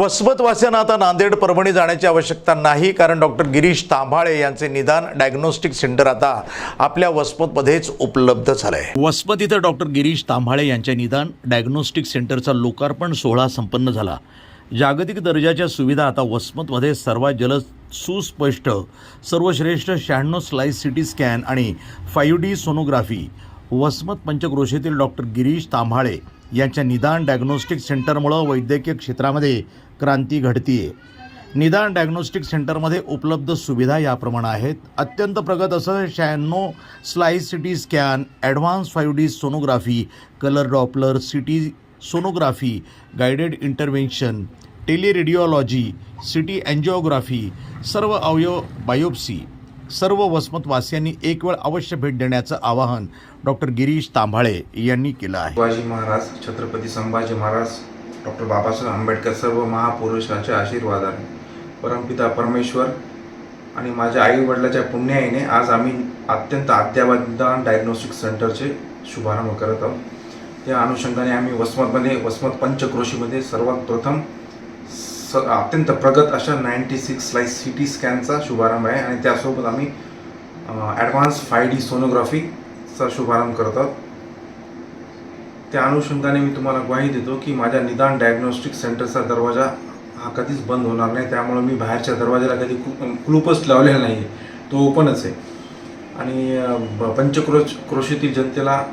वसमतवासियांना आता नांदेड परभणी जाण्याची आवश्यकता नाही कारण डॉक्टर गिरीश तांभाळे यांचे निदान डायग्नोस्टिक सेंटर आता आपल्या वसमतमध्येच उपलब्ध झालं आहे वसमत इथं डॉक्टर गिरीश तांभाळे यांच्या निदान डायग्नोस्टिक सेंटरचा लोकार्पण सोहळा संपन्न झाला. जागतिक दर्जाच्या सुविधा आता वसमतमध्ये सर्वात जलद सुस्पष्ट सर्वश्रेष्ठ शहाण्णव स्लाईस सिटी स्कॅन आणि फायू डी सोनोग्राफी. वसमत पंचक्रोशीतील डॉक्टर गिरीश तांभाळे यांच्या निदान डायग्नोस्टिक सेंटरमुळं वैद्यकीय क्षेत्रामध्ये क्रांती घडतीये. निदान डायग्नोस्टिक सेंटरमध्ये उपलब्ध सुविधा याप्रमाणे आहेत. अत्यंत प्रगत असं शहाण्णव slice CT scan advance five D sonography colour Doppler CT sonography guided intervention teleradiology CT angiography सर्व अवयव बायोप्सी सर्व वसमतवासियांनी एक वेळ अवश्य भेट देण्याचं आवाहन डॉक्टर गिरीश तांभाळे यांनी केलं आहे. शिवाजी महाराज छत्रपती संभाजी महाराज डॉक्टर बाबासाहेब आंबेडकर सर्व महापुरुषांच्या आशीर्वादाने परमपिता परमेश्वर आणि माझ्या आई वडिलाच्या पुण्याईने आज आम्ही अत्यंत अद्यावधान डायग्नोस्टिक सेंटरचे शुभारंभ करत आहोत. त्या अनुषंगाने आम्ही वसमतमध्ये वसमत पंचक्रोशीमध्ये सर्वात प्रथम स अत्यंत प्रगत अशा ninety six slice C T स्कॅनचा शुभारंभ आहे आणि त्यासोबत आम्ही ॲडव्हान्स फाय डी सोनोग्राफीचा शुभारंभ करत आहोत. त्या अनुषंगाने मी तुम्हाला ग्वाही देतो की माझ्या निदान डायग्नोस्टिक सेंटरचा दरवाजा हा कधीच बंद होणार नाही. त्यामुळे मी बाहेरच्या दरवाजाला कधी कु- कुलूपच लावलेला नाही आहे तो ओपनच आहे. आणि पंचक्रोश क्रोशीतील जनतेला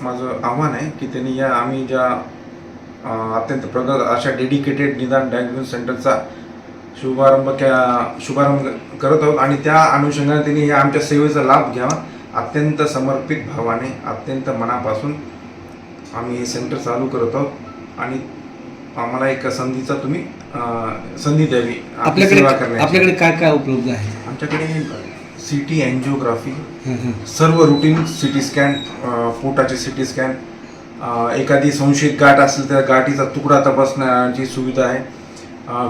माझं आव्हान आहे की त्यांनी या आम्ही ज्या अत्यंत प्रगत अशा डेडिकेटेड निदान डायग्नोस सेंटरचा शुभारंभ क्या शुभारंभ करत आहोत आणि त्या अनुषंगाने त्यांनी या आमच्या सेवेचा लाभ घ्यावा अत्यंत समर्पित भावाने अत्यंत मनापासून आम्ही हे सेंटर चालू करत आहोत आणि आम्हाला एक संधीचा तुम्ही संधी द्यावी आपली आपल्याकडे सेवा करण्याची आपल्याकडे काय काय उपलब्ध आहे आमच्याकडे सी टी अँजिओग्राफी. सर्व रुटीन सी टी स्कॅन पोटाचे सी टी स्कॅन एखादी संशयित गाठ असेल तर गाठीचा तुकडा तपासण्याची सुविधा आहे.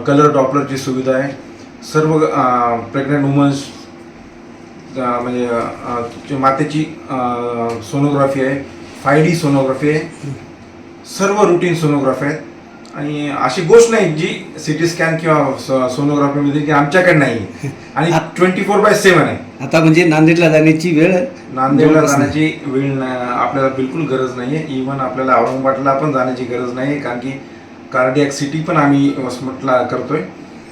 कलर डॉपलरची सुविधा आहे. सर्व प्रेग्नंट वुमन्स म्हणजे मातेची सोनोग्राफी आहे. फाय डी सोनोग्राफी आहे. सर्व रुटीन सोनोग्राफी आहेत. आणि अशी गोष्ट नाही जी सी टी स्कॅन किंवा सोनोग्राफीमध्ये की आमच्याकडे नाही. आणि ट्वेंटी फोर बाय सेवन आहे. आता म्हणजे नांदेडला जाण्याची वेळ नांदेडला जवळपास नाही. जाण्याची वेळ आपल्याला बिलकुल गरज नाही आहे इवन आपल्याला औरंगाबादला पण जाण्याची गरज नाही आहे कारण की कार्डियाक सिटी पण आम्ही वसमतला करतोय.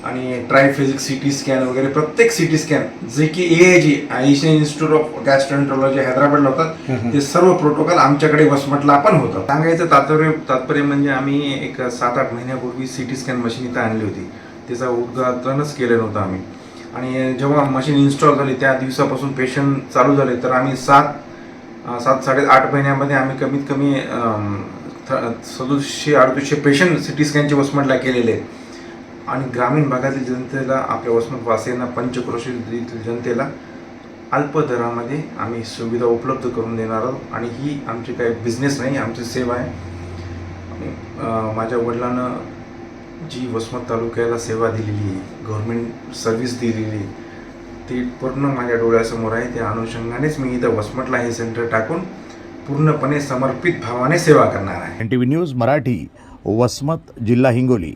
आणि ट्रायफिजिक सिटी स्कॅन वगैरे प्रत्येक सिटी स्कॅन जे की A I G Asian institute of gastroenterology हैदराबादला हं, होतात. ते सर्व प्रोटोकॉल आमच्याकडे वसमतला पण होतं. सांगायचं तात्पर्य तात्पर्य म्हणजे आम्ही एक सात आठ महिन्यापूर्वी सिटी स्कॅन मशीन इथं आणली होती. त्याचं उद्घाटनच केलं नव्हतं आम्ही. आणि जेव्हा मशीन इन्स्टॉल झाली त्या दिवसापासून पेशंट चालू झाले तर आम्ही सात सात साडे आठ महिन्यामध्ये आम्ही कमीत कमी सदोशे अडतीसशे पेशंट सिटी स्कॅनचे वसमटला केलेले. आहेत आणि ग्रामीण भागातील जनतेला आपल्या वसमत वासियांना पंचक्रोशीतील जनतेला अल्प दरामध्ये आम्ही सुविधा उपलब्ध करून देणार आहोत. आणि ही आमची काही बिझनेस नाही आमची सेवा आहे. आणि, माझ्या वडिलांना जी वसमत तालुक्याला सेवा दिलेली आहे गव्हर्मेंट सर्व्हिस दिलेली आहे ती पूर्ण माझ्या डोळ्यासमोर आहे. त्या अनुषंगानेच मी इथं वसमतला हे सेंटर टाकून पूर्णपणे समर्पित भावाने सेवा करणार आहे. N T V news Marathi Vasmat जिल्हा हिंगोली.